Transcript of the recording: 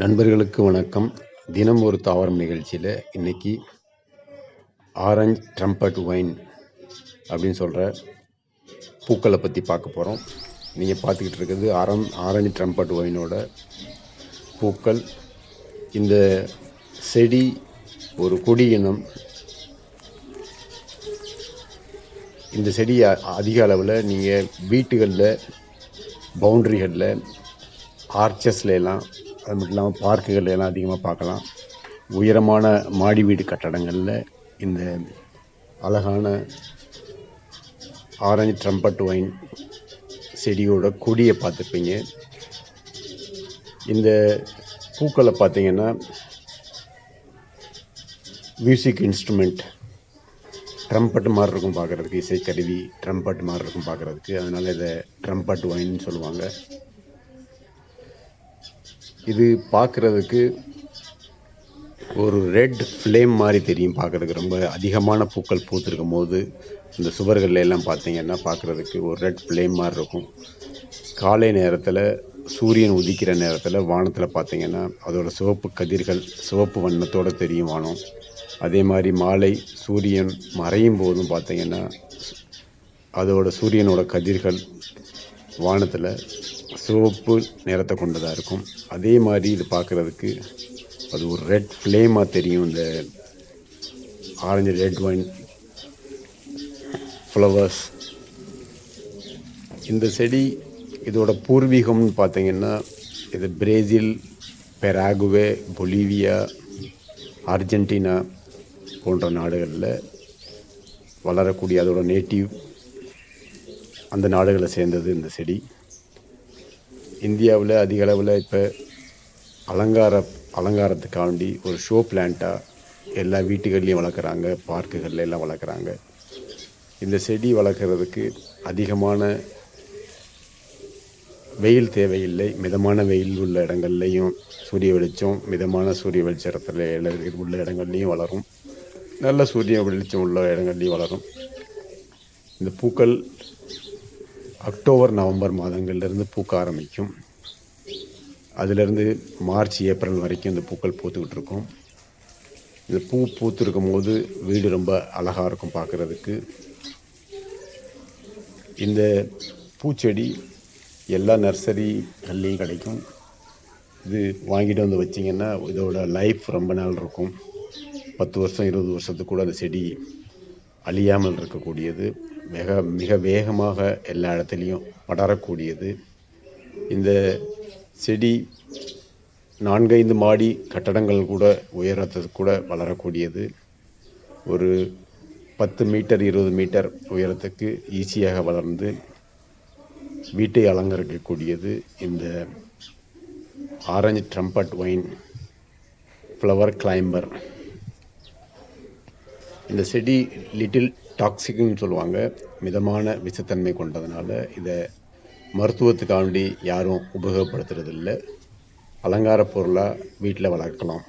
நண்பர்களுக்கு வணக்கம். தினம் ஒரு தாவரம் நிகழ்ச்சியில் இன்னைக்கு ஆரஞ்ச் ட்ரம்பட் ஒயின் அப்படின்னு சொல்கிற பூக்களை பற்றி பார்க்க போகிறோம் நீங்கள் பார்த்துக்கிட்டு இருக்கிறது ஆரம் ஆரஞ்சு ட்ரம்பட் ஒயினோட பூக்கள். இந்த செடி ஒரு கொடி இனம். இந்த செடி அதிக அளவில் நீங்கள் வீட்டுகளில் பவுண்ட்ரிகளில் ஆர்ச்சஸ்லாம் அது மட்டும் இல்லாமல் பார்க்குகள் எல்லாம் அதிகமாக பார்க்கலாம். உயரமான மாடி வீடு கட்டடங்களில் இந்த அழகான ஆரஞ்சு ட்ரம்பட் ஒயின் செடியோட கொடியை பார்த்துருப்பீங்க. இந்த பூக்களை பார்த்தீங்கன்னா மியூசிக் இன்ஸ்ட்ருமெண்ட் ட்ரம்பட் மாதிரி இருக்கும் பார்க்குறதுக்கு இசைக்கருவி ட்ரம்பட் மாதிரி இருக்கும் பார்க்குறதுக்கு. அதனால் இதை ட்ரம்பட் ஒயின்னு சொல்லுவாங்க. இது பார்க்குறதுக்கு ஒரு ரெட் ஃப்ளேம் மாதிரி தெரியும் பார்க்குறதுக்கு ரொம்ப அதிகமான பூக்கள் பூத்திருக்கும் போது இந்த சுவர்கள்ல எல்லாம் பார்த்தீங்கன்னா பார்க்குறதுக்கு ஒரு ரெட் ஃப்ளேம் மாதிரி இருக்கும். காலை நேரத்தில் சூரியன் உதிக்கிற நேரத்தில் வானத்தில் பார்த்தீங்கன்னா அதோடய சிவப்பு கதிர்கள் சிவப்பு வண்ணத்தோட தெரியும் வானம். அதே மாதிரி மாலை சூரியன் மறையும் போதும் பார்த்தீங்கன்னா அதோட சூரியனோட கதிர்கள் வானத்தில் சிவப்பு நிறத்தை கொண்டதாக இருக்கும். அதே மாதிரி இது பார்க்குறதுக்கு அது ஒரு ரெட் ஃப்ளேமாக தெரியும். இந்த ஆரஞ்சு ரெட் ஒயின் ஃப்ளவர்ஸ் இந்த செடி இதோட பூர்வீகம்னு பார்த்தீங்கன்னா இது பிரேசில் பெராகுவே பொலிவியா அர்ஜென்டினா போன்ற நாடுகளில் வளரக்கூடிய அதோட நேட்டிவ் அந்த நாடுகளை சேர்ந்தது இந்த செடி. இந்தியாவில் அதிக அளவில் இப்போ அலங்கார அலங்காரத்துக்காண்டி ஒரு ஷோ பிளான்ட்டாக எல்லா வீட்டுகள்லேயும் வளர்க்குறாங்க பார்க்குகள்ல எல்லாம் வளர்க்குறாங்க. இந்த செடி வளர்க்குறதுக்கு அதிகமான வெயில் தேவையில்லை. மிதமான வெயில் உள்ள இடங்கள்லையும் சூரிய வெளிச்சம் மிதமான சூரிய வெளிச்சத்தில் உள்ள இடங்கள்லையும் வளரும். நல்ல சூரிய வெளிச்சம் உள்ள இடங்கள்லையும் வளரும். இந்த பூக்கள் அக்டோபர் நவம்பர் மாதங்கள்லேருந்து பூக்க ஆரம்பிக்கும். அதிலிருந்து மார்ச் ஏப்ரல் வரைக்கும் இந்த பூக்கள் பூத்துக்கிட்டு இருக்கும். இந்த பூ பூத்துருக்கும் போது வீடு ரொம்ப அழகாக இருக்கும் பார்க்குறதுக்கு. இந்த பூச்செடி எல்லா நர்சரிகள்லேயும் கிடைக்கும். இது வாங்கிட்டு வந்து வச்சிங்கன்னா இதோட லைஃப் ரொம்ப நாள் இருக்கும். பத்து வருஷம் இருபது வருஷத்துக்கு கூட அந்த செடி அழியாமல் இருக்கக்கூடியது. மிக மிக வேகமாக எல்லா இடத்துலையும் படரக்கூடியது. இந்த செடி நான்கைந்து மாடி கட்டடங்கள் கூட உயரத்துக்கு கூட வளரக்கூடியது. ஒரு பத்து மீட்டர் இருபது மீட்டர் உயரத்துக்கு ஈஸியாக வளர்ந்து வீட்டை அலங்கரிக்கக்கூடியது. இந்த orange trumpet vine flower climber இந்த செடி லிட்டில் டாக்ஸிக்னு சொல்லுவாங்க. மிதமான விஷத்தன்மை கொண்டதுனால இதை மருத்துவத்துக்காண்டி யாரும் உபயோகப்படுத்துறதில்லை. அலங்கார பொருளாக வீட்டில் வளர்க்கலாம்.